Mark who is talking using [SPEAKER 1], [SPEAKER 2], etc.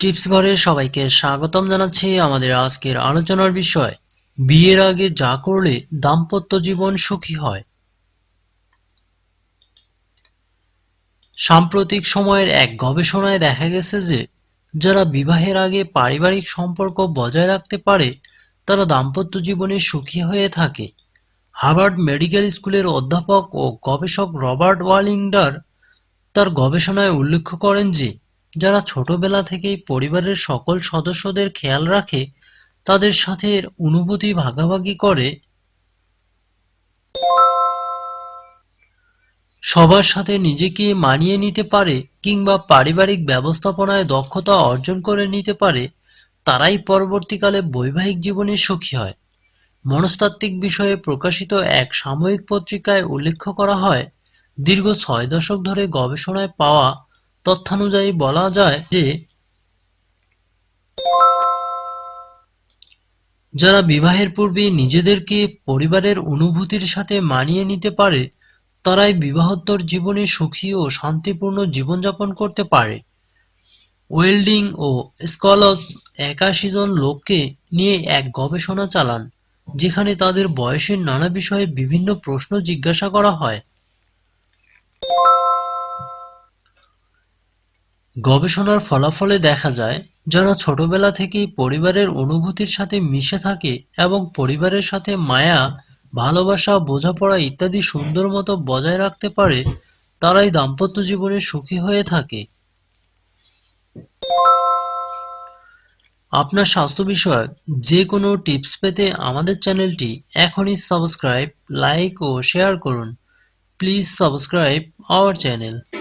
[SPEAKER 1] Tips ঘরে সবাইকে স্বাগতম জানাচ্ছি আমাদের আজকের আলোচনার বিষয়, বিয়ের আগে যা করলে দাম্পত্য জীবন সুখী হয়। সাম্প্রতিক সময়ের এক গবেষণায় দেখা গেছে যে, যারা বিবাহের আগে পারিবারিক সম্পর্ক বজায় রাখতে পারে, তারা দাম্পত্য জীবনে সুখী হয়ে থাকে। হার্ভার্ড মেডিকেল স্কুলের অধ্যাপক ও গবেষক রবার্ট ওয়ালিংডার তার গবেষণায় উল্লেখ করেন যে যারা ছোটবেলা থেকেই পরিবারের সকল সদস্যদের খেয়াল রাখে, তাদের সাথে এর অনুভূতি ভাগাভাগি করে। সবার সাথে নিজেকে মানিয়ে নিতে পারে কিংবা পারিবারিক ব্যবস্থাপনায় দক্ষতা অর্জন করে নিতে পারে, তারাই পরবর্তীকালে বৈবাহিক জীবনে সুখী হয়। মনস্তাত্ত্বিক বিষয়ে প্রকাশিত এক সাময়িক পত্রিকায় উল্লেখ করা হয়, দীর্ঘ ছয় দশক ধরে গবেষণায় পাওয়া তথ্যানুযায়ী বলা যায় যে যারা বিবাহের পূর্বে নিজেদেরকে পরিবারের অনুভূতির সাথে মানিয়ে নিতে পারে, তারাই বিবাহোত্তর জীবনে সুখী ও শান্তিপূর্ণ জীবনযাপন করতে পারে। ওয়েল্ডিং ও স্কলস একাশি জন লোককে নিয়ে এক গবেষণা চালান, যেখানে তাদের বয়সের নানা বিষয়ে বিভিন্ন প্রশ্ন জিজ্ঞাসা করা হয়। গবেষণার ফলাফলে দেখা যায়, যারা ছোটবেলা থেকেই পরিবারের অনুভূতির সাথে মিশে থাকে এবং পরিবারের সাথে মায়া, ভালোবাসা, বোঝাপড়া ইত্যাদি সুন্দর মতো বজায় রাখতে পারে, তারাই দাম্পত্য জীবনে সুখী হয়ে থাকে। আপনার স্বাস্থ্য বিষয়ক যে কোনো টিপস পেতে আমাদের চ্যানেলটি এখনই সাবস্ক্রাইব, লাইক ও শেয়ার করুন। Please subscribe our channel.